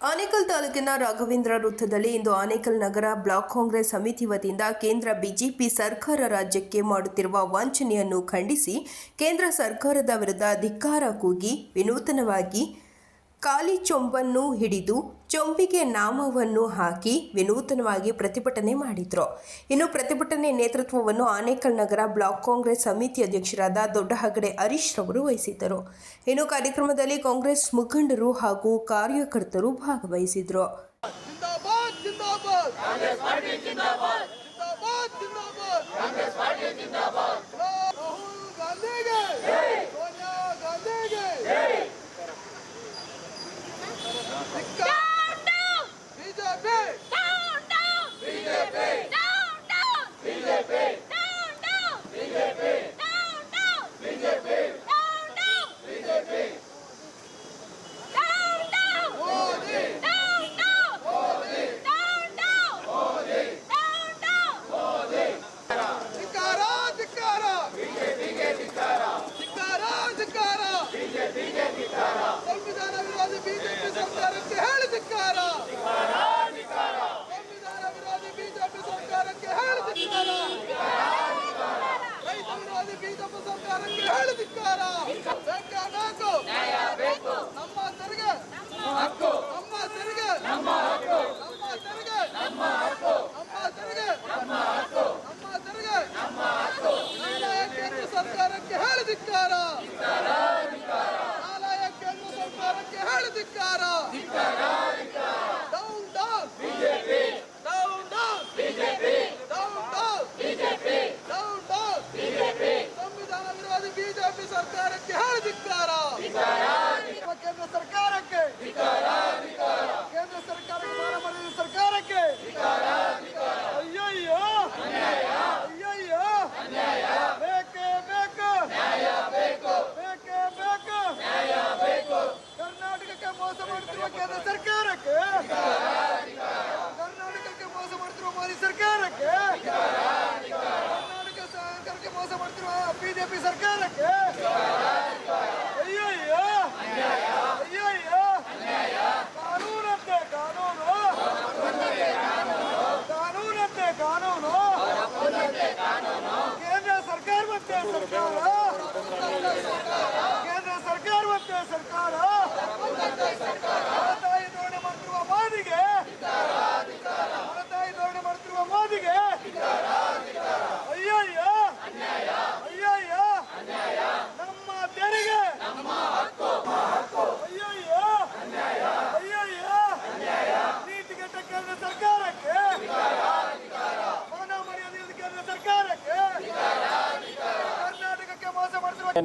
ಆನೇಕಲ್ ತಾಲೂಕಿನ ರಾಘವೇಂದ್ರ ವೃತ್ತದಲ್ಲಿ ಇಂದು ಆನೇಕಲ್ ನಗರ ಬ್ಲಾಕ್ ಕಾಂಗ್ರೆಸ್ ಸಮಿತಿ ವತಿಯಿಂದ ಕೇಂದ್ರ ಬಿಜೆಪಿ ಸರ್ಕಾರ ರಾಜ್ಯಕ್ಕೆ ಮಾಡುತ್ತಿರುವ ವಂಚನೆಯನ್ನು ಖಂಡಿಸಿ ಕೇಂದ್ರ ಸರ್ಕಾರದ ವಿರುದ್ಧ ಧಿಕ್ಕಾರ ಕೂಗಿ ವಿನೂತನವಾಗಿ ಕಾಲಿ ಚೊಂಬನ್ನು ಹಿಡಿದು ಚೊಂಬಿಗೆ ನಾಮವನ್ನು ಹಾಕಿ ವಿನೂತನವಾಗಿ ಪ್ರತಿಭಟನೆ ಮಾಡಿದರು. ಇನ್ನು ಪ್ರತಿಭಟನೆ ನೇತೃತ್ವವನ್ನು ಆನೇಕಲ್ ನಗರ ಬ್ಲಾಕ್ ಕಾಂಗ್ರೆಸ್ ಸಮಿತಿ ಅಧ್ಯಕ್ಷರಾದ ದೊಡ್ಡ ಹಗಡೆ ಹರೀಶ್ ರವರು ವಹಿಸಿದ್ದರು. ಇನ್ನು ಕಾರ್ಯಕ್ರಮದಲ್ಲಿ ಕಾಂಗ್ರೆಸ್ ಮುಖಂಡರು ಹಾಗೂ ಕಾರ್ಯಕರ್ತರು ಭಾಗವಹಿಸಿದರು. Congress no no no BJP!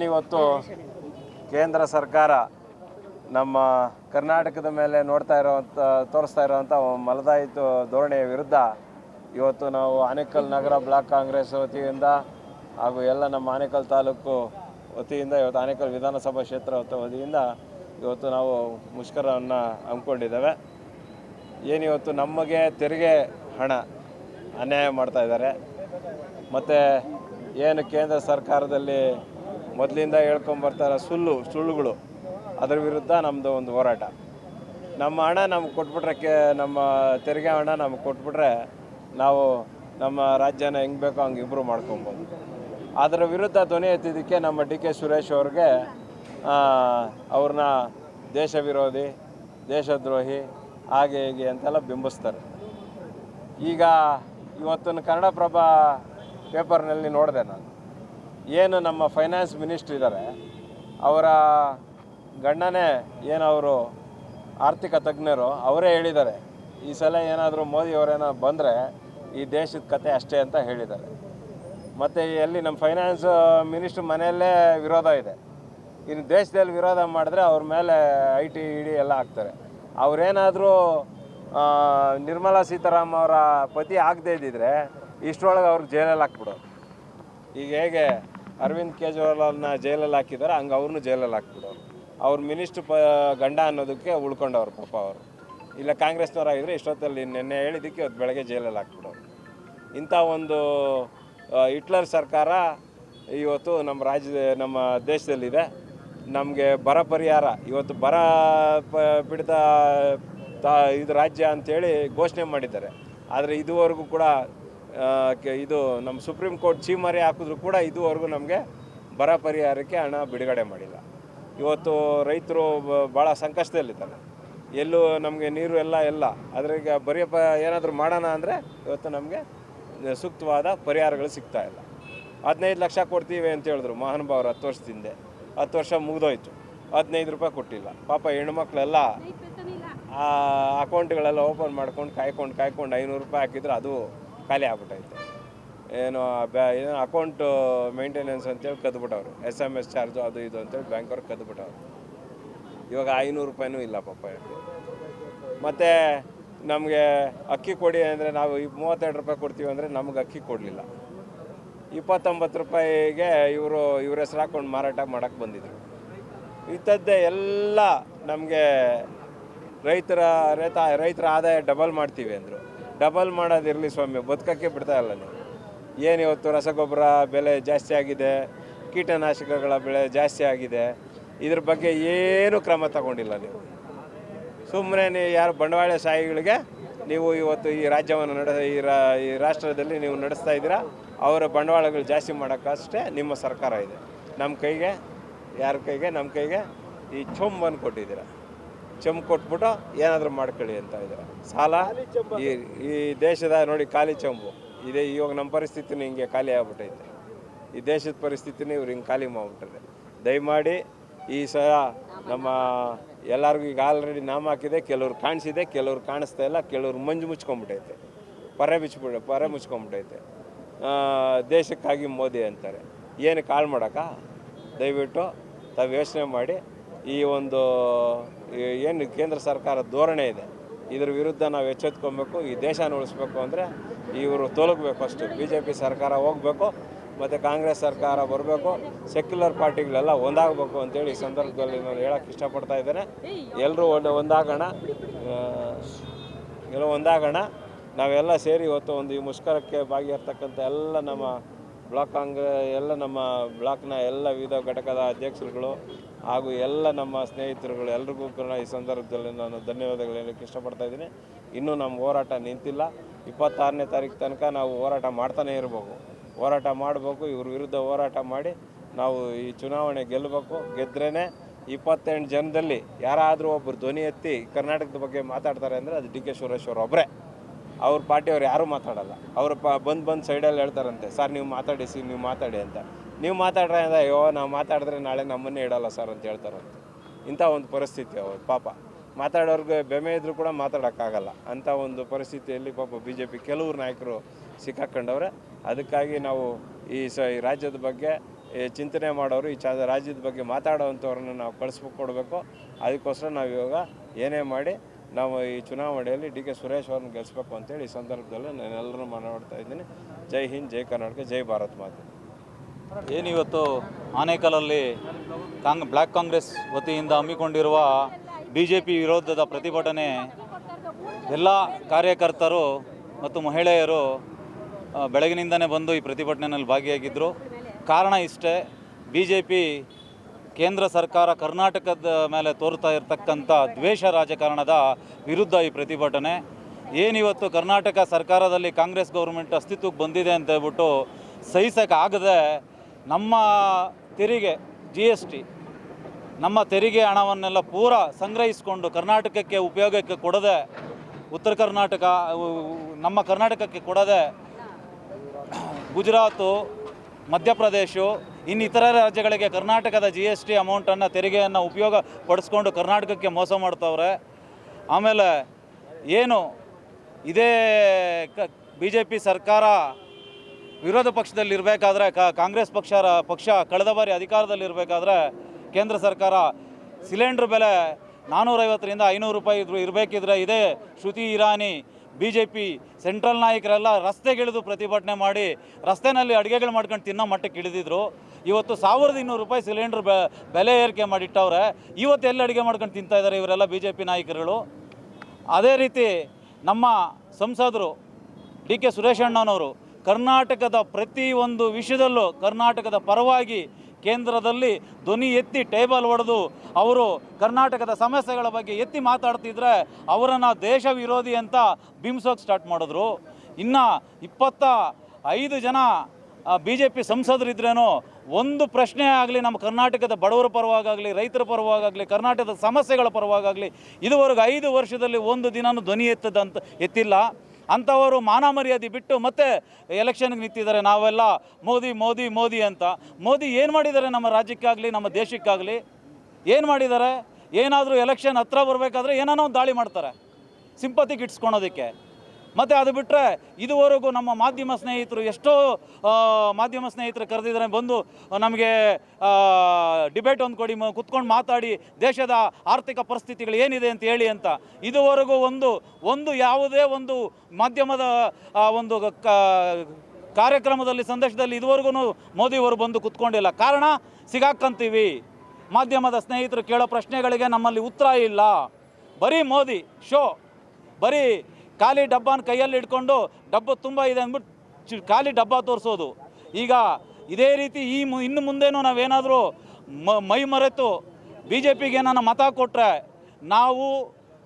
ಇವತ್ತು ಕೇಂದ್ರ ಸರ್ಕಾರ ನಮ್ಮ ಕರ್ನಾಟಕದ ಮೇಲೆ ನೋಡ್ತಾ ಇರೋವಂಥ ತೋರಿಸ್ತಾ ಇರೋವಂಥ ಮಲದಾಯಿತು ಧೋರಣೆಯ ವಿರುದ್ಧ ಇವತ್ತು ನಾವು ಆನೇಕಲ್ ನಗರ ಬ್ಲಾಕ್ ಕಾಂಗ್ರೆಸ್ ವತಿಯಿಂದ ಹಾಗೂ ಎಲ್ಲ ನಮ್ಮ ಆನೇಕಲ್ ತಾಲೂಕು ವತಿಯಿಂದ ಇವತ್ತು ಆನೇಕಲ್ ವಿಧಾನಸಭಾ ಕ್ಷೇತ್ರ ವತಿಯಿಂದ ಇವತ್ತು ನಾವು ಮುಷ್ಕರವನ್ನು ಹಮ್ಮಿಕೊಂಡಿದ್ದೇವೆ. ಏನಿವತ್ತು ನಮಗೆ ತೆರಿಗೆ ಹಣ ಅನ್ಯಾಯ ಮಾಡ್ತಾ ಇದ್ದಾರೆ. ಮತ್ತು ಏನು ಕೇಂದ್ರ ಸರ್ಕಾರದಲ್ಲಿ ಮೊದಲಿಂದ ಹೇಳ್ಕೊಂಬರ್ತಾರ ಸುಳ್ಳು, ಸುಳ್ಳುಗಳು. ಅದರ ವಿರುದ್ಧ ನಮ್ಮದು ಒಂದು ಹೋರಾಟ. ನಮ್ಮ ಹಣ ನಮ್ಗೆ ಕೊಟ್ಬಿಟ್ರೆ ಕೆ ನಮ್ಮ ತೆರಿಗೆ ಹಣ ನಮ್ಗೆ ಕೊಟ್ಬಿಟ್ರೆ ನಾವು ನಮ್ಮ ರಾಜ್ಯನ ಹೆಂಗೆ ಬೇಕೋ ಹಂಗೆ ಇಂಪ್ರೂವ್ ಮಾಡ್ಕೊಬೋದು. ಅದರ ವಿರುದ್ಧ ಧ್ವನಿ ಎತ್ತಿದ್ದಕ್ಕೆ ನಮ್ಮ ಡಿ ಕೆ ಸುರೇಶ್ ಅವ್ರಿಗೆ ಅವ್ರನ್ನ ದೇಶ ವಿರೋಧಿ, ದೇಶದ್ರೋಹಿ, ಹಾಗೆ ಹೀಗೆ ಅಂತೆಲ್ಲ ಬಿಂಬಿಸ್ತಾರೆ. ಈಗ ಇವತ್ತಿನ ಕನ್ನಡಪ್ರಭ ಪೇಪರ್ನಲ್ಲಿ ನೋಡಿದೆ ನಾನು. ಏನು ನಮ್ಮ ಫೈನಾನ್ಸ್ ಮಿನಿಸ್ಟ್ರ್ ಇದ್ದಾರೆ ಅವರ ಗಂಡನೇ ಏನು ಅವರು ಆರ್ಥಿಕ ತಜ್ಞರು, ಅವರೇ ಹೇಳಿದ್ದಾರೆ. ಈ ಸಲ ಏನಾದರೂ ಮೋದಿ ಅವರೇನೋ ಬಂದರೆ ಈ ದೇಶದ ಕತೆ ಅಷ್ಟೇ ಅಂತ ಹೇಳಿದ್ದಾರೆ. ಮತ್ತು ಎಲ್ಲಿ ನಮ್ಮ ಫೈನಾನ್ಸ್ ಮಿನಿಸ್ಟ್ರ್ ಮನೆಯಲ್ಲೇ ವಿರೋಧ ಇದೆ. ಇನ್ನು ದೇಶದಲ್ಲಿ ವಿರೋಧ ಮಾಡಿದ್ರೆ ಅವ್ರ ಮೇಲೆ ಐ ಟಿ ಇ ಡಿ ಎಲ್ಲ ಹಾಕ್ತಾರೆ. ಅವರೇನಾದರೂ ನಿರ್ಮಲಾ ಸೀತಾರಾಮ್ ಅವರ ಪತಿ ಆಗದೇ ಇದ್ದಿದ್ರೆ ಇಷ್ಟರೊಳಗೆ ಅವ್ರಿಗೆ ಜೈಲಲ್ಲಿ ಹಾಕ್ಬಿಡೋದು. ಈಗ ಹೇಗೆ ಅರವಿಂದ್ ಕೇಜ್ರಿವಾಲ್ನ ಜೈಲಲ್ಲಿ ಹಾಕಿದ್ದಾರೆ, ಹಂಗೆ ಅವ್ರನ್ನೂ ಜೈಲಲ್ಲಿ ಹಾಕ್ಬಿಡೋರು. ಅವ್ರ ಮಿನಿಸ್ಟ್ರ್ ಪ, ಗಂಡ ಅನ್ನೋದಕ್ಕೆ ಉಳ್ಕೊಂಡವ್ರು ಪಾಪ ಅವರು. ಇಲ್ಲ ಕಾಂಗ್ರೆಸ್ನವ್ರು ಆಗಿದ್ರೆ ಇಷ್ಟೊತ್ತಲ್ಲಿ ನಿನ್ನೆ ಹೇಳಿದ್ದಕ್ಕೆ ಇವತ್ತು ಬೆಳಗ್ಗೆ ಜೈಲಲ್ಲಿ ಹಾಕ್ಬಿಡೋರು. ಇಂಥ ಒಂದು ಹಿಟ್ಲರ್ ಸರ್ಕಾರ ಇವತ್ತು ನಮ್ಮ ರಾಜ್ಯದ ನಮ್ಮ ದೇಶದಲ್ಲಿದೆ. ನಮಗೆ ಬರ ಪರಿಹಾರ, ಇವತ್ತು ಬರ ಪೀಡಿತ ತಾ, ಇದು ರಾಜ್ಯ ಅಂಥೇಳಿ ಘೋಷಣೆ ಮಾಡಿದ್ದಾರೆ. ಆದರೆ ಇದುವರೆಗೂ ಕೂಡ ಇದು ನಮ್ಮ ಸುಪ್ರೀಂ ಕೋರ್ಟ್ ಚೀಮರಿ ಹಾಕಿದ್ರು ಕೂಡ ಇದುವರೆಗೂ ನಮಗೆ ಬರ ಪರಿಹಾರಕ್ಕೆ ಹಣ ಬಿಡುಗಡೆ ಮಾಡಿಲ್ಲ. ಇವತ್ತು ರೈತರು ಬ- ಭಾಳ ಸಂಕಷ್ಟದಲ್ಲಿದ್ದಾರೆ. ಎಲ್ಲೂ ನಮಗೆ ನೀರು ಎಲ್ಲ ಎಲ್ಲ ಆದರೆ ಈಗ ಬರೀ ಪ ಏನಾದರೂ ಮಾಡೋಣ ಅಂದರೆ ಇವತ್ತು ನಮಗೆ ಸೂಕ್ತವಾದ ಪರಿಹಾರಗಳು ಸಿಗ್ತಾ ಇಲ್ಲ. ಹದಿನೈದು ಲಕ್ಷ ಕೊಡ್ತೀವಿ ಅಂತ ಹೇಳಿದ್ರು ಮಹಾನುಭಾವರು ಹತ್ತು ವರ್ಷದಿಂದ. ಹತ್ತು ವರ್ಷ ಮುಗಿದೋಯ್ತು. ಹದಿನೈದು ರೂಪಾಯಿ ಕೊಟ್ಟಿಲ್ಲ. ಪಾಪ ಹೆಣ್ಮಕ್ಳೆಲ್ಲ ಆ ಅಕೌಂಟ್ಗಳೆಲ್ಲ ಓಪನ್ ಮಾಡ್ಕೊಂಡು ಕಾಯ್ಕೊಂಡು ಕಾಯ್ಕೊಂಡು ಐನೂರು ರೂಪಾಯಿ ಹಾಕಿದ್ರೆ ಅದು ಖಾಲಿ ಆಗ್ಬಿಟ್ಟೈತೆ ಏನು ಬ್ಯಾ, ಏನೋ ಅಕೌಂಟು ಮೇಂಟೆನೆನ್ಸ್ ಅಂತೇಳಿ ಕದ್ಬಿಟ್ಟವ್ರು. ಎಸ್ ಎಂ ಎಸ್ ಚಾರ್ಜು ಅದು ಇದು ಅಂತೇಳಿ ಬ್ಯಾಂಕವ್ರು ಕದ್ಬಿಟ್ಟವ್ರು. ಇವಾಗ ಐನೂರು ರೂಪಾಯಿನೂ ಇಲ್ಲ ಪಾಪ ಮತ್ತು ನಮಗೆ ಅಕ್ಕಿ ಕೊಡಿ ಅಂದರೆ ನಾವು ಈ ಮೂವತ್ತೆರಡು ರೂಪಾಯಿ ಕೊಡ್ತೀವಿ ಅಂದರೆ ನಮ್ಗೆ ಅಕ್ಕಿ ಕೊಡಲಿಲ್ಲ. ಇಪ್ಪತ್ತೊಂಬತ್ತು ರೂಪಾಯಿಗೆ ಇವರು, ಇವ್ರ ಹೆಸ್ರು ಹಾಕ್ಕೊಂಡು ಮಾರಾಟ ಮಾಡೋಕ್ಕೆ ಬಂದಿದ್ರು. ಇಂಥದ್ದೇ ಎಲ್ಲ ನಮಗೆ ರೈತರ, ರೈತ, ರೈತರ ಆದಾಯ ಡಬಲ್ ಮಾಡ್ತೀವಿ ಅಂದರು ಡಬಲ್ ಮಾಡೋದಿರಲಿ ಸ್ವಾಮಿ, ಬದುಕಕ್ಕೆ ಬಿಡ್ತಾ ಇಲ್ಲ ನೀವು. ಏನು ಇವತ್ತು ರಸಗೊಬ್ಬರ ಬೆಲೆ ಜಾಸ್ತಿ ಆಗಿದೆ, ಕೀಟನಾಶಕಗಳ ಬೆಲೆ ಜಾಸ್ತಿ ಆಗಿದೆ, ಇದ್ರ ಬಗ್ಗೆ ಏನು ಕ್ರಮ ತಗೊಂಡಿಲ್ಲ ನೀವು. ಸುಮ್ಮನೆ ನೀವು ಯಾರು ಬಂಡವಾಳ ಶಾಹಿಗಳಿಗೆ ನೀವು ಇವತ್ತು ಈ ರಾಜ್ಯವನ್ನು ನಡೆ ಈ ರಾ, ಈ ರಾಷ್ಟ್ರದಲ್ಲಿ ನೀವು ನಡೆಸ್ತಾ ಇದ್ದೀರಾ, ಅವರ ಬಂಡವಾಳಗಳು ಜಾಸ್ತಿ ಮಾಡೋಕ್ಕಷ್ಟೇ ನಿಮ್ಮ ಸರ್ಕಾರ ಇದೆ. ನಮ್ಮ ಕೈಗೆ, ಯಾರ ಕೈಗೆ ನಮ್ಮ ಕೈಗೆ ಈ ಚೊಂಬನ್ನು ಕೊಟ್ಟಿದ್ದೀರಾ. ಚೊಂಬು ಕೊಟ್ಬಿಟ್ಟು ಏನಾದರೂ ಮಾಡ್ಕೊಳ್ಳಿ ಅಂತ ಇದ್ದಾರೆ. ಸಾಲ ಈ ಈ ದೇಶದ ನೋಡಿ ಖಾಲಿ ಚಂಬು. ಇದೆ ಇವಾಗ ನಮ್ಮ ಪರಿಸ್ಥಿತಿನೂ ಹಿಂಗೆ ಖಾಲಿ ಆಗ್ಬಿಟ್ಟೈತೆ. ಈ ದೇಶದ ಪರಿಸ್ಥಿತಿನೂ ಇವ್ರು ಹಿಂಗೆ ಖಾಲಿ ಮಾಡ್ಬಿಟ್ಟಿದೆ. ದಯಮಾಡಿ ಈ ಸಲ ನಮ್ಮ ಎಲ್ಲರಿಗೂ ಈಗ ಆಲ್ರೆಡಿ ನಾಮ ಹಾಕಿದೆ ಕೆಲವ್ರು ಕಾಣಿಸಿದೆ ಕೆಲವ್ರು ಕಾಣಿಸ್ತಾ ಇಲ್ಲ ಕೆಲವ್ರು ಮಂಜು ಮುಚ್ಕೊಂಬಿಟ್ಟೈತೆ. ಪರೆ ಬಿಚ್ಬಿಡ ಪರೆ ಮುಚ್ಕೊಂಬಿಟ್ಟೈತೆ. ದೇಶಕ್ಕಾಗಿ ಮೋದಿ ಅಂತಾರೆ. ಏನಕ್ಕೆ ಹಾಳು ಮಾಡೋಕ್ಕ? ದಯವಿಟ್ಟು ತಾವು ಯೋಚನೆ ಮಾಡಿ. ಈ ಒಂದು ಏನು ಕೇಂದ್ರ ಸರ್ಕಾರ ಧೋರಣೆ ಇದೆ, ಇದ್ರ ವಿರುದ್ಧ ನಾವು ಎಚ್ಚೆತ್ಕೊಬೇಕು, ಈ ದೇಶನ ಉಳಿಸ್ಬೇಕು ಅಂದರೆ ಇವರು ತೊಲಗಬೇಕು ಅಷ್ಟು. ಬಿ ಜೆ ಪಿ ಸರ್ಕಾರ ಹೋಗಬೇಕು, ಮತ್ತು ಕಾಂಗ್ರೆಸ್ ಸರ್ಕಾರ ಬರಬೇಕು ಸೆಕ್ಯುಲರ್ ಪಾರ್ಟಿಗಳೆಲ್ಲ ಒಂದಾಗಬೇಕು ಅಂತೇಳಿ ಈ ಸಂದರ್ಭದಲ್ಲಿ ನಾನು ಹೇಳಕ್ಕೆ ಇಷ್ಟಪಡ್ತಾ ಇದ್ದೇನೆ. ಎಲ್ಲರೂ ಒಂದು, ಒಂದಾಗೋಣ. ಎಲ್ಲ ಒಂದಾಗೋಣ. ನಾವೆಲ್ಲ ಸೇರಿ ಇವತ್ತು ಒಂದು ಈ ಮುಷ್ಕರಕ್ಕೆ ಭಾಗಿಯಾಗ್ತಕ್ಕಂಥ ಎಲ್ಲ ನಮ್ಮ ಬ್ಲಾಕ್ ಕಾಂಗ್ರೆ, ಎಲ್ಲ ನಮ್ಮ ಬ್ಲಾಕ್ನ ಎಲ್ಲ ವಿವಿಧ ಘಟಕದ ಅಧ್ಯಕ್ಷರುಗಳು ಹಾಗೂ ಎಲ್ಲ ನಮ್ಮ ಸ್ನೇಹಿತರುಗಳು, ಎಲ್ರಿಗೂ ಕೂಡ ಈ ಸಂದರ್ಭದಲ್ಲಿ ನಾನು ಧನ್ಯವಾದಗಳು ಹೇಳಕ್ಕೆ ಇಷ್ಟಪಡ್ತಾ ಇದ್ದೀನಿ. ಇನ್ನೂ ನಮ್ಮ ಹೋರಾಟ ನಿಂತಿಲ್ಲ. ಇಪ್ಪತ್ತಾರನೇ ತಾರೀಕು ತನಕ ನಾವು ಹೋರಾಟ ಮಾಡ್ತಾನೇ ಇರಬೇಕು. ಹೋರಾಟ ಮಾಡಬೇಕು, ಇವ್ರ ವಿರುದ್ಧ ಹೋರಾಟ ಮಾಡಿ ನಾವು ಈ ಚುನಾವಣೆ ಗೆಲ್ಲಬೇಕು. ಗೆದ್ರೇ ಇಪ್ಪತ್ತೆಂಟು ಜನದಲ್ಲಿ ಯಾರಾದರೂ ಒಬ್ಬರು ಧ್ವನಿ ಎತ್ತಿ ಕರ್ನಾಟಕದ ಬಗ್ಗೆ ಮಾತಾಡ್ತಾರೆ ಅಂದರೆ ಅದು ಡಿ ಕೆ ಸುರೇಶ್ವರ್ ಒಬ್ಬರೇ ಅವ್ರ ಪಾರ್ಟಿಯವ್ರು ಯಾರೂ ಮಾತಾಡಲ್ಲ. ಅವರು ಪ ಬಂದು ಬಂದು ಸೈಡಲ್ಲಿ ಹೇಳ್ತಾರಂತೆ, ಸರ್, ನೀವು ಮಾತಾಡಿ ಸಿ ನೀವು ಮಾತಾಡಿ ಅಂತ. ನೀವು ಮಾತಾಡ್ರೆ ಅಂದ್ರೆ, ಅಯ್ಯೋ, ನಾವು ಮಾತಾಡಿದ್ರೆ ನಾಳೆ ನಮ್ಮನ್ನೇ ಇಡಲ್ಲ ಸರ್ ಅಂತ ಹೇಳ್ತಾರಂತೆ ಇಂಥ ಒಂದು ಪರಿಸ್ಥಿತಿ ಅವ್ರು, ಪಾಪ. ಮಾತಾಡೋರ್ಗೆ ಬೆಮೆ ಇದ್ರೂ ಕೂಡ ಮಾತಾಡೋಕ್ಕಾಗಲ್ಲ. ಅಂಥ ಒಂದು ಪರಿಸ್ಥಿತಿಯಲ್ಲಿ ಪಾಪ ಬಿ ಜೆ ಪಿ ಕೆಲವರು ನಾಯಕರು ಸಿಕ್ಕಾಕೊಂಡವ್ರೆ. ಅದಕ್ಕಾಗಿ ನಾವು ಈ ಸ, ಈ ರಾಜ್ಯದ ಬಗ್ಗೆ ಚಿಂತನೆ ಮಾಡೋರು, ಈ ಚ, ರಾಜ್ಯದ ಬಗ್ಗೆ ಮಾತಾಡೋವಂಥವ್ರನ್ನ ನಾವು ಕಳಿಸ್ಕೊಡ್ಬೇಕು ಅದಕ್ಕೋಸ್ಕರ ನಾವು ಇವಾಗ ಏನೇ ಮಾಡಿ ನಾವು ಈ ಚುನಾವಣೆಯಲ್ಲಿ ಡಿ ಕೆ ಸುರೇಶ್ ಅವ್ರನ್ನ ಗೆಲ್ಲಿಸ್ಬೇಕು ಅಂತೇಳಿ ಈ ಸಂದರ್ಭದಲ್ಲಿ ನಾನು ಎಲ್ಲರೂ ಮಾತಾಡ್ತಾ ಇದ್ದೀನಿ. ಜೈ ಹಿಂದ್, ಜೈ ಕರ್ನಾಟಕ, ಜೈ ಭಾರತ್ ಮಾತೆ. ಏನಿವತ್ತು ಆನೇಕಲಲ್ಲಿ ಕಾಂಗ್ ಬ್ಲ್ಯಾಕ್ ಕಾಂಗ್ರೆಸ್ ವತಿಯಿಂದ ಹಮ್ಮಿಕೊಂಡಿರುವ ಬಿ ಜೆ ಪಿ ವಿರೋಧದ ಪ್ರತಿಭಟನೆ ಎಲ್ಲ ಕಾರ್ಯಕರ್ತರು ಮತ್ತು ಮಹಿಳೆಯರು ಬೆಳಗಿನಿಂದನೇ ಬಂದು ಈ ಪ್ರತಿಭಟನೆಯಲ್ಲಿ ಭಾಗಿಯಾಗಿದ್ದರು ಕಾರಣ ಇಷ್ಟೇ ಬಿ ಜೆ ಪಿ ಕೇಂದ್ರ ಸರ್ಕಾರ ಕರ್ನಾಟಕದ ಮೇಲೆ ತೋರ್ತಾ ಇರತಕ್ಕಂಥ ದ್ವೇಷ ರಾಜಕಾರಣದ ವಿರುದ್ಧ ಈ ಪ್ರತಿಭಟನೆ. ಏನಿವತ್ತು ಕರ್ನಾಟಕ ಸರ್ಕಾರದಲ್ಲಿ ಕಾಂಗ್ರೆಸ್ ಗೌರ್ಮೆಂಟ್ ಅಸ್ತಿತ್ವಕ್ಕೆ ಬಂದಿದೆ ಅಂತ ಹೇಳ್ಬಿಟ್ಟು ಸಹಿಸೋಕ್ಕಾಗದೆ ನಮ್ಮ ತೆರಿಗೆ ಜಿ ಎಸ್ ಟಿ ನಮ್ಮ ತೆರಿಗೆ ಹಣವನ್ನೆಲ್ಲ ಪೂರ ಸಂಗ್ರಹಿಸಿಕೊಂಡು ಕರ್ನಾಟಕಕ್ಕೆ ಉಪಯೋಗಕ್ಕೆ ಕೊಡದೆ, ಉತ್ತರ ಕರ್ನಾಟಕ ನಮ್ಮ ಕರ್ನಾಟಕಕ್ಕೆ ಕೊಡದೆ, ಗುಜರಾತು, ಮಧ್ಯಪ್ರದೇಶ ಇನ್ನಿತರ ರಾಜ್ಯಗಳಿಗೆ ಕರ್ನಾಟಕದ ಜಿ ಎಸ್ ಟಿ ಅಮೌಂಟನ್ನು ತೆರಿಗೆಯನ್ನು ಉಪಯೋಗ ಪಡಿಸ್ಕೊಂಡು ಕರ್ನಾಟಕಕ್ಕೆ ಮೋಸ ಮಾಡ್ತವ್ರೆ. ಆಮೇಲೆ ಏನು, ಇದೇ ಕ ಬಿ ಜೆ ಪಿ ಸರ್ಕಾರ ವಿರೋಧ ಪಕ್ಷದಲ್ಲಿ ಇರಬೇಕಾದ್ರೆ ಕಾಂಗ್ರೆಸ್ ಪಕ್ಷ ಪಕ್ಷ ಕಳೆದ ಬಾರಿ ಅಧಿಕಾರದಲ್ಲಿರಬೇಕಾದ್ರೆ ಕೇಂದ್ರ ಸರ್ಕಾರ ಸಿಲಿಂಡ್ರ್ ಬೆಲೆ ನಾನ್ನೂರೈವತ್ತರಿಂದ ಐನೂರು ರೂಪಾಯಿ ಇದ್ರು ಇರಬೇಕಿದ್ರೆ ಇದೇ Shruti Irani B J P central ನಾಯಕರೆಲ್ಲ ರಸ್ತೆಗಿಳಿದು ಪ್ರತಿಭಟನೆ ಮಾಡಿ ರಸ್ತೆನಲ್ಲಿ ಅಡುಗೆಗಳು ಮಾಡ್ಕೊಂಡು ತಿನ್ನೋ ಮಟ್ಟಕ್ಕೆ ಇಳಿದಿದ್ರು. ಇವತ್ತು ಸಾವಿರದ ಇನ್ನೂರು ರೂಪಾಯಿ ಸಿಲಿಂಡ್ರ್ ಬೆಲೆ ಏರಿಕೆ ಮಾಡಿಟ್ಟವ್ರೆ. ಇವತ್ತು ಎಲ್ಲಿ ಅಡುಗೆ ಮಾಡ್ಕೊಂಡು ತಿಂತಾ ಇದ್ದಾರೆ ಇವರೆಲ್ಲ ಬಿ ಜೆ ಪಿ ನಾಯಕರುಗಳು? ಅದೇ ರೀತಿ ನಮ್ಮ ಸಂಸದರು ಡಿ ಕೆ ಸುರೇಶ್ ಅಣ್ಣನವರು ಕರ್ನಾಟಕದ ಪ್ರತಿ ಒಂದು ವಿಷಯದಲ್ಲೂ ಕರ್ನಾಟಕದ ಪರವಾಗಿ ಕೇಂದ್ರದಲ್ಲಿ ಧ್ವನಿ ಎತ್ತಿ ಟೇಬಲ್ ಹೊಡೆದು ಅವರು ಕರ್ನಾಟಕದ ಸಮಸ್ಯೆಗಳ ಬಗ್ಗೆ ಎತ್ತಿ ಮಾತಾಡ್ತಿದ್ರೆ ಅವರನ್ನು ದೇಶ ವಿರೋಧಿ ಅಂತ ಬಿಂಬಿಸೋಕೆ ಸ್ಟಾರ್ಟ್ ಮಾಡಿದ್ರು. ಇನ್ನು ಇಪ್ಪತ್ತ ಐದು ಜನ ಬಿ ಜೆ ಪಿ ಸಂಸದರಿದ್ರೇನೋ ಒಂದು ಪ್ರಶ್ನೆ ಆಗಲಿ ನಮ್ಮ ಕರ್ನಾಟಕದ ಬಡವರ ಪರವಾಗಲಿ ರೈತರ ಪರವಾಗಲಿ ಕರ್ನಾಟಕದ ಸಮಸ್ಯೆಗಳ ಪರವಾಗಲಿ ಇದುವರೆಗೂ ಐದು ವರ್ಷದಲ್ಲಿ ಒಂದು ದಿನವೂ ಧ್ವನಿ ಎತ್ತದಂತ, ಎತ್ತಿಲ್ಲ. ಅಂಥವರು ಮಾನ ಮರ್ಯಾದೆ ಬಿಟ್ಟು ಮತ್ತೆ ಎಲೆಕ್ಷನ್ಗೆ ನಿಂತಿದ್ದಾರೆ. ನಾವೆಲ್ಲ ಮೋದಿ ಮೋದಿ ಮೋದಿ ಅಂತ. ಮೋದಿ ಏನು ಮಾಡಿದ್ದಾರೆ ನಮ್ಮ ರಾಜ್ಯಕ್ಕಾಗಲಿ, ನಮ್ಮ ದೇಶಕ್ಕಾಗಲಿ? ಏನು ಮಾಡಿದ್ದಾರೆ? ಏನಾದರೂ ಎಲೆಕ್ಷನ್ ಹತ್ರ ಬರಬೇಕಾದ್ರೆ ಏನಾನೋ ಒಂದು ದಾಳಿ ಮಾಡ್ತಾರೆ. ಸಿಂಪತಿಗೆ ಇಟ್ಸ್ಕೊಳೋದಕ್ಕೆ. ಮತ್ತು ಅದು ಬಿಟ್ಟರೆ ಇದುವರೆಗೂ ನಮ್ಮ ಮಾಧ್ಯಮ ಸ್ನೇಹಿತರು ಎಷ್ಟೋ ಮಾಧ್ಯಮ ಸ್ನೇಹಿತರು ಕರೆದಿದ್ದಾರೆ, ಬಂದು ನಮಗೆ ಡಿಬೇಟ್ ಒಂದು ಕೊಡಿ ಕುತ್ಕೊಂಡು ಮಾತಾಡಿ, ದೇಶದ ಆರ್ಥಿಕ ಪರಿಸ್ಥಿತಿಗಳು ಏನಿದೆ ಅಂತ ಹೇಳಿ ಅಂತ. ಇದುವರೆಗೂ ಒಂದು ಒಂದು ಯಾವುದೇ ಒಂದು ಮಾಧ್ಯಮದ ಒಂದು ಕಾರ್ಯಕ್ರಮದಲ್ಲಿ, ಸಂದೇಶದಲ್ಲಿ ಇದುವರೆಗೂ ಮೋದಿಯವರು ಬಂದು ಕುತ್ಕೊಂಡಿಲ್ಲ. ಕಾರಣ ಸಿಗಾಕ್ಕಂತೀವಿ ಮಾಧ್ಯಮದ ಸ್ನೇಹಿತರು ಕೇಳೋ ಪ್ರಶ್ನೆಗಳಿಗೆ ನಮ್ಮಲ್ಲಿ ಉತ್ತರ ಇಲ್ಲ. ಬರೀ ಮೋದಿ, ಶೋ. ಬರೀ ಖಾಲಿ ಡಬ್ಬನ ಕೈಯಲ್ಲಿ ಇಟ್ಕೊಂಡು ಡಬ್ಬ ತುಂಬ ಇದೆ ಅಂದ್ಬಿಟ್ಟು ಖಾಲಿ ಡಬ್ಬ ತೋರಿಸೋದು. ಈಗ ಇದೇ ರೀತಿ ಈ ಇನ್ನು ಮುಂದೇನೂ ನಾವೇನಾದರೂ ಮ ಮೈ ಮರೆತು ಬಿ ಜೆ ಪಿಗೆ ನನ್ನ ಮತ ಕೊಟ್ಟರೆ ನಾವು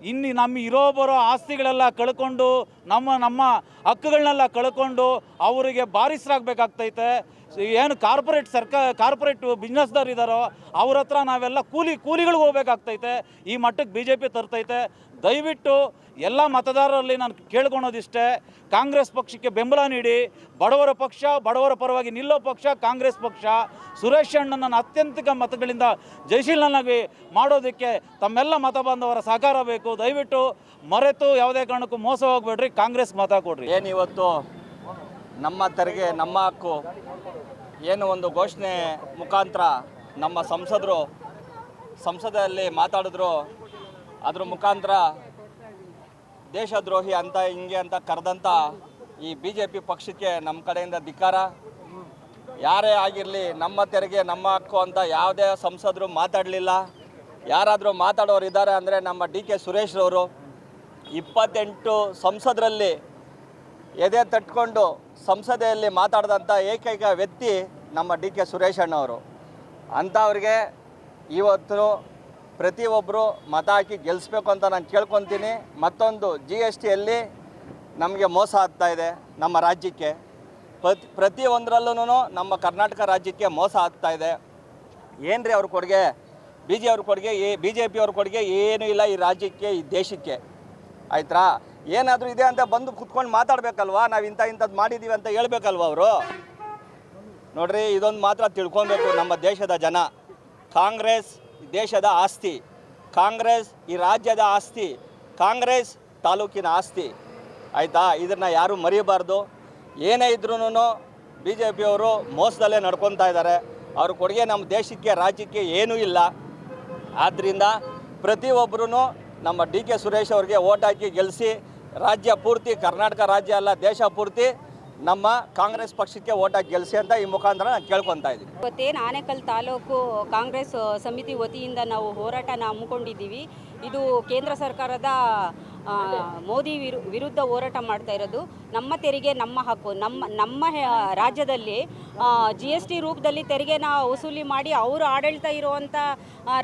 ಇನ್ನು ನಮ್ಮ ಇರೋ ಬರೋ ಆಸ್ತಿಗಳೆಲ್ಲ ಕಳ್ಕೊಂಡು ನಮ್ಮ ನಮ್ಮ ಹಕ್ಕುಗಳನ್ನೆಲ್ಲ ಕಳ್ಕೊಂಡು ಅವರಿಗೆ ಬಾರಿಸ್ರಾಗಬೇಕಾಗ್ತೈತೆ. ಏನು ಕಾರ್ಪೊರೇಟ್ ಸರ್ಕಾ ಕಾರ್ಪೊರೇಟ್ ಬಿಸ್ನೆಸ್ದವ್ರು ಇದ್ದಾರೋ ಅವ್ರ ಹತ್ರ ನಾವೆಲ್ಲ ಕೂಲಿ ಕೂಲಿಗಳಿಗೆ ಹೋಗ್ಬೇಕಾಗ್ತೈತೆ. ಈ ಮಟ್ಟಕ್ಕೆ ಬಿ ಜೆ ಪಿ ತರ್ತೈತೆ. ದಯವಿಟ್ಟು ಎಲ್ಲ ಮತದಾರರಲ್ಲಿ ನಾನು ಕೇಳ್ಕೊಳೋದಿಷ್ಟೇ ಕಾಂಗ್ರೆಸ್ ಪಕ್ಷಕ್ಕೆ ಬೆಂಬಲ ನೀಡಿ, ಬಡವರ ಪಕ್ಷ, ಬಡವರ ಪರವಾಗಿ ನಿಲ್ಲೋ ಪಕ್ಷ, ಕಾಂಗ್ರೆಸ್ ಪಕ್ಷ, ಸುರೇಶ್ ಅಣ್ಣನನ್ನು ಅತ್ಯಂತಿಕ ಮತಗಳಿಂದ ಜಯಶೀಲನಾಗಿ ಮಾಡೋದಕ್ಕೆ ತಮ್ಮೆಲ್ಲ ಮತ ಬಾಂಧವರ ಸಹಕಾರ ಬೇಕು. ದಯವಿಟ್ಟು ಮರೆತು ಯಾವುದೇ ಕಾರಣಕ್ಕೂ ಮೋಸ ಹೋಗ್ಬೇಡ್ರಿ, ಕಾಂಗ್ರೆಸ್ ಮತ ಕೊಡ್ರಿ. ಏನು ಇವತ್ತು ನಮ್ಮ ತೆರಿಗೆ, ನಮ್ಮ ಹಕ್ಕು, ಏನು ಒಂದು ಘೋಷಣೆ ಮುಖಾಂತರ ನಮ್ಮ ಸಂಸದರು ಸಂಸದಲ್ಲಿ ಮಾತಾಡಿದ್ರು, ಅದ್ರ ಮುಖಾಂತರ ದೇಶದ್ರೋಹಿ ಅಂತ, ಹಿಂಗೆ ಅಂತ ಕರೆದಂಥ ಈ ಬಿ ಜೆ ಪಿ ಪಕ್ಷಕ್ಕೆ ನಮ್ಮ ಕಡೆಯಿಂದ ಧಿಕ್ಕಾರ. ಯಾರೇ ಆಗಿರಲಿ, ನಮ್ಮ ತೆರಿಗೆ, ನಮ್ಮ ಹಕ್ಕು ಅಂತ ಯಾವುದೇ ಸಂಸದರು ಮಾತಾಡಲಿಲ್ಲ. ಯಾರಾದರೂ ಮಾತಾಡೋರು ಇದ್ದಾರೆ ಅಂದರೆ ನಮ್ಮ ಡಿ ಕೆ ಸುರೇಶ್ರವರು ಇಪ್ಪತ್ತೆಂಟು ಸಂಸದರಲ್ಲಿ ಎದೆ ತಟ್ಕೊಂಡು ಸಂಸದೆಯಲ್ಲಿ ಮಾತಾಡಿದಂಥ ಏಕೈಕ ವ್ಯಕ್ತಿ ನಮ್ಮ ಡಿ ಕೆ ಸುರೇಶ್ ಅಣ್ಣವರು ಅಂಥವ್ರಿಗೆ ಇವತ್ತು ಪ್ರತಿಯೊಬ್ಬರು ಮತ ಹಾಕಿ ಗೆಲ್ಲಿಸ್ಬೇಕು ಅಂತ ನಾನು ಕೇಳ್ಕೊತೀನಿ. ಮತ್ತೊಂದು ಜಿ ಎಸ್ ಟಿಯಲ್ಲಿ ನಮಗೆ ಮೋಸ ಆಗ್ತಾ ಇದೆ ನಮ್ಮ ರಾಜ್ಯಕ್ಕೆ. ಪ್ರತಿ ಪ್ರತಿಯೊಂದರಲ್ಲೂ ನಮ್ಮ ಕರ್ನಾಟಕ ರಾಜ್ಯಕ್ಕೆ ಮೋಸ ಆಗ್ತಾ ಇದೆ. ಏನ್ರಿ ಅವ್ರ ಕೊಡುಗೆ? ಬಿ ಜೆ ಅವ್ರ ಕೊಡುಗೆ ಈ ಬಿ ಜೆ ಪಿ ಅವ್ರ ಕೊಡುಗೆ ಏನೂ ಇಲ್ಲ ಈ ರಾಜ್ಯಕ್ಕೆ, ಈ ದೇಶಕ್ಕೆ. ಆಯ್ತಾ ಏನಾದರೂ ಇದೆ ಅಂತ ಬಂದು ಕುತ್ಕೊಂಡು ಮಾತಾಡಬೇಕಲ್ವಾ? ನಾವು ಇಂಥ ಇಂಥದ್ದು ಮಾಡಿದ್ದೀವಿ ಅಂತ ಹೇಳ್ಬೇಕಲ್ವ ಅವರು? ನೋಡ್ರಿ, ಇದೊಂದು ಮಾತ್ರ ತಿಳ್ಕೊಬೇಕು ನಮ್ಮ ದೇಶದ ಜನ. ಕಾಂಗ್ರೆಸ್ ದೇಶದ ಆಸ್ತಿ, ಕಾಂಗ್ರೆಸ್ ಈ ರಾಜ್ಯದ ಆಸ್ತಿ, ಕಾಂಗ್ರೆಸ್ ತಾಲೂಕಿನ ಆಸ್ತಿ. ಆಯಿತಾ? ಇದನ್ನು ಯಾರೂ ಮರಿಬಾರ್ದು. ಏನೇ ಇದ್ರೂ ಬಿ ಜೆ ಪಿಯವರು ಮೋಸದಲ್ಲೇ ನಡ್ಕೊತಾ ಇದ್ದಾರೆ. ಅವ್ರ ಕೊಡುಗೆ ನಮ್ಮ ದೇಶಕ್ಕೆ, ರಾಜ್ಯಕ್ಕೆ ಏನೂ ಇಲ್ಲ. ಆದ್ದರಿಂದ ಪ್ರತಿಯೊಬ್ಬರೂ ನಮ್ಮ ಡಿ ಕೆ ಸುರೇಶ್ ಅವ್ರಿಗೆ ಓಟ್ ಹಾಕಿ ಗೆಲ್ಲಿಸಿ ರಾಜ್ಯ ಪೂರ್ತಿ, ಕರ್ನಾಟಕ ರಾಜ್ಯ ಅಲ್ಲ, ದೇಶ ಪೂರ್ತಿ ನಮ್ಮ ಕಾಂಗ್ರೆಸ್ ಪಕ್ಷಕ್ಕೆ ಓಟ ಗೆಲ್ಸಿ ಅಂತ ಈ ಮುಖಾಂತರ ನಾನು ಕೇಳ್ಕೊತಾ ಇದ್ದೀನಿ. ಇವತ್ತೇನು ಆನೇಕಲ್ ತಾಲೂಕು ಕಾಂಗ್ರೆಸ್ ಸಮಿತಿ ವತಿಯಿಂದ ನಾವು ಹೋರಾಟನ ಹಮ್ಮಿಕೊಂಡಿದ್ದೀವಿ. ಇದು ಕೇಂದ್ರ ಸರ್ಕಾರದ ಮೋದಿ ವಿರು, ವಿರುದ್ಧ ಹೋರಾಟ ಮಾಡ್ತಾ ಇರೋದು ನಮ್ಮ ತೆರಿಗೆ, ನಮ್ಮ ಹಕ್ಕು. ನಮ್ಮ ನಮ್ಮ ರಾಜ್ಯದಲ್ಲಿ ಜಿ ಎಸ್ ಟಿ ರೂಪದಲ್ಲಿ ತೆರಿಗೆನ ವಸೂಲಿ ಮಾಡಿ ಅವರು ಆಡಳಿತ ಇರುವಂಥ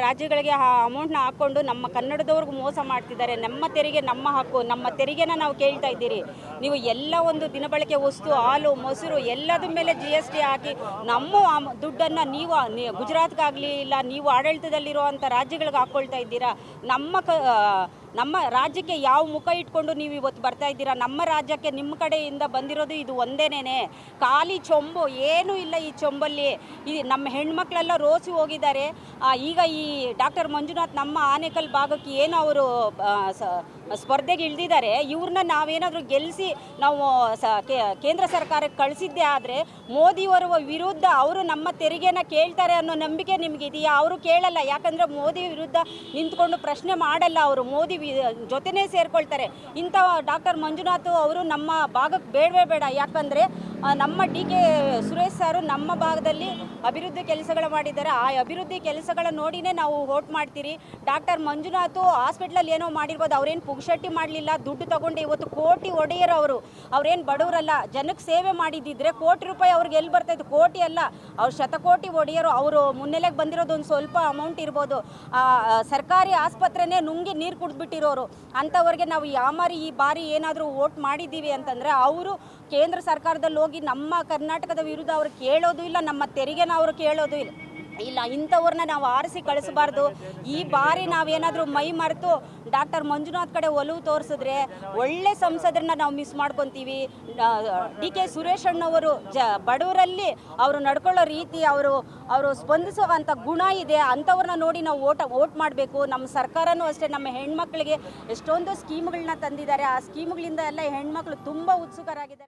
ರಾಜ್ಯಗಳಿಗೆ ಆ ಅಮೌಂಟ್ನ ಹಾಕ್ಕೊಂಡು ನಮ್ಮ ಕನ್ನಡದವ್ರಿಗೂ ಮೋಸ ಮಾಡ್ತಿದ್ದಾರೆ. ನಮ್ಮ ತೆರಿಗೆ, ನಮ್ಮ ಹಕ್ಕು. ನಮ್ಮ ತೆರಿಗೆನ ನಾವು ಕೇಳ್ತಾ ಇದ್ದೀರಿ. ನೀವು ಎಲ್ಲ ಒಂದು ದಿನಬಳಕೆ ವಸ್ತು, ಹಾಲು, ಮೊಸರು ಎಲ್ಲದ ಮೇಲೆ ಜಿ ಎಸ್ ಟಿ ಹಾಕಿ ನಮ್ಮ ದುಡ್ಡನ್ನು ನೀವು ಗುಜರಾತ್ಗಾಗಲಿ ಇಲ್ಲ, ನೀವು ಆಡಳಿತದಲ್ಲಿರುವಂಥ ರಾಜ್ಯಗಳಿಗೆ ಹಾಕ್ಕೊಳ್ತಾ ಇದ್ದೀರಾ? ನಮ್ಮ ಕ ನಮ್ಮ ರಾಜ್ಯಕ್ಕೆ ಯಾವ ಮುಖ ಇಟ್ಕೊಂಡು ನೀವು ಇವತ್ತು ಬರ್ತಾ ಇದ್ದೀರಾ? ನಮ್ಮ ರಾಜ್ಯಕ್ಕೆ ನಿಮ್ಮ ಕಡೆಯಿಂದ ಬಂದಿರೋದು ಇದು ಒಂದೇನೇನೆ. ಖಾಲಿ ಚೊಂಬು, ಏನೂ ಇಲ್ಲ ಈ ಚೊಂಬಲ್ಲಿ. ಈ ನಮ್ಮ ಹೆಣ್ಮಕ್ಳೆಲ್ಲ ರೋಸಿ ಹೋಗಿದ್ದಾರೆ. ಈಗ ಈ ಡಾಕ್ಟರ್ ಮಂಜುನಾಥ್ ನಮ್ಮ ಆನೇಕಲ್ ಭಾಗಕ್ಕೆ ಏನು ಅವರು ಸ್ಪರ್ಧೆಗೆ ಇಳಿದಿದ್ದಾರೆ. ಇವ್ರನ್ನ ನಾವೇನಾದರೂ ಗೆಲ್ಲಿಸಿ ನಾವು, ಸ ಕೇಂದ್ರ ಸರ್ಕಾರಕ್ಕೆ ಕಳಿಸಿದ್ದೆ ಆದರೆ ಮೋದಿಯವರ ವಿರುದ್ಧ ಅವರು ನಮ್ಮ ತೆರಿಗೆನ ಕೇಳ್ತಾರೆ ಅನ್ನೋ ನಂಬಿಕೆ ನಿಮ್ಗೆ ಇದೆಯಾ ಅವರು ಕೇಳಲ್ಲ. ಯಾಕಂದರೆ ಮೋದಿ ವಿರುದ್ಧ ನಿಂತ್ಕೊಂಡು ಪ್ರಶ್ನೆ ಮಾಡಲ್ಲ ಅವರು. ಮೋದಿ ಜೊತೆನೇ ಸೇರ್ಕೊಳ್ತಾರೆ. ಇಂಥ ಡಾಕ್ಟರ್ ಮಂಜುನಾಥ್ ಅವರು ನಮ್ಮ ಭಾಗಕ್ಕೆ ಬೇಡವೇ ಬೇಡ. ಯಾಕಂದರೆ ನಮ್ಮ ಡಿ ಕೆ ಸುರೇಶ್ ಸಾರು ನಮ್ಮ ಭಾಗದಲ್ಲಿ ಅಭಿವೃದ್ಧಿ ಕೆಲಸಗಳು ಮಾಡಿದ್ದಾರೆ. ಆ ಅಭಿವೃದ್ಧಿ ಕೆಲಸಗಳ ನೋಡಿನೇ ನಾವು ವೋಟ್ ಮಾಡ್ತೀರಿ. ಡಾಕ್ಟರ್ ಮಂಜುನಾಥ್ ಹಾಸ್ಪಿಟ್ಲಲ್ಲಿ ಏನೋ ಮಾಡಿರ್ಬೋದು, ಅವ್ರೇನು ಪುಗ್ಶೆಟ್ಟಿ ಮಾಡಲಿಲ್ಲ, ದುಡ್ಡು ತಗೊಂಡು ಇವತ್ತು ಕೋಟಿ ಒಡೆಯರು ಅವರು. ಅವ್ರೇನು ಬಡವರಲ್ಲ ಜನಕ್ಕೆ ಸೇವೆ ಮಾಡಿದ್ದಿದ್ರೆ ಕೋಟಿ ರೂಪಾಯಿ ಅವ್ರಿಗೆ ಎಲ್ಲಿ ಬರ್ತಾಯಿತ್ತು ಕೋಟಿ ಅಲ್ಲ, ಅವ್ರು ಶತಕೋಟಿ ಒಡೆಯರು. ಅವರು ಮುನ್ನೆಲೆಗೆ ಬಂದಿರೋದು ಒಂದು ಸ್ವಲ್ಪ ಅಮೌಂಟ್ ಇರ್ಬೋದು. ಸರ್ಕಾರಿ ಆಸ್ಪತ್ರೆನೇ ನುಂಗಿ ನೀರು ಕುಡಿದ್ಬಿಟ್ಟಿರೋರು. ಅಂಥವ್ರಿಗೆ ನಾವು ಯಾಮಾರಿ ಈ ಬಾರಿ ಏನಾದರೂ ವೋಟ್ ಮಾಡಿದ್ದೀವಿ ಅಂತಂದರೆ ಅವರು ಕೇಂದ್ರ ಸರ್ಕಾರದಲ್ಲಿ ಹೋಗಿ ನಮ್ಮ ಕರ್ನಾಟಕದ ವಿರುದ್ಧ ಅವರು ಕೇಳೋದು ಇಲ್ಲ, ನಮ್ಮ ತೆರಿಗೆನ ಅವರು ಕೇಳೋದು ಇಲ್ಲ. ಇಲ್ಲ, ಇಂಥವ್ರನ್ನ ನಾವು ಆರಿಸಿ ಕಳಿಸಬಾರ್ದು. ಈ ಬಾರಿ ನಾವೇನಾದರೂ ಮೈ ಮರೆತು ಡಾಕ್ಟರ್ ಮಂಜುನಾಥ್ ಕಡೆ ಒಲವು ತೋರಿಸಿದ್ರೆ ಒಳ್ಳೆ ಸಂಸದರನ್ನ ನಾವು ಮಿಸ್ ಮಾಡ್ಕೊತೀವಿ. ಡಿ ಕೆ ಸುರೇಶ್ ಅಣ್ಣವರು ಜ, ಬಡವರಲ್ಲಿ ಅವರು ನಡ್ಕೊಳ್ಳೋ ರೀತಿ ಅವರು ಅವರು ಸ್ಪಂದಿಸುವಂಥ ಗುಣ ಇದೆ. ಅಂಥವ್ರನ್ನ ನೋಡಿ ನಾವು ಓಟ, ಓಟ್ ಮಾಡಬೇಕು. ನಮ್ಮ ಸರ್ಕಾರನೂ ಅಷ್ಟೇ, ನಮ್ಮ ಹೆಣ್ಮಕ್ಳಿಗೆ ಎಷ್ಟೊಂದು ಸ್ಕೀಮ್ಗಳನ್ನ ತಂದಿದ್ದಾರೆ. ಆ ಸ್ಕೀಮ್ಗಳಿಂದ ಎಲ್ಲ ಹೆಣ್ಮಕ್ಳು ತುಂಬ ಉತ್ಸುಕರಾಗಿದ್ದಾರೆ.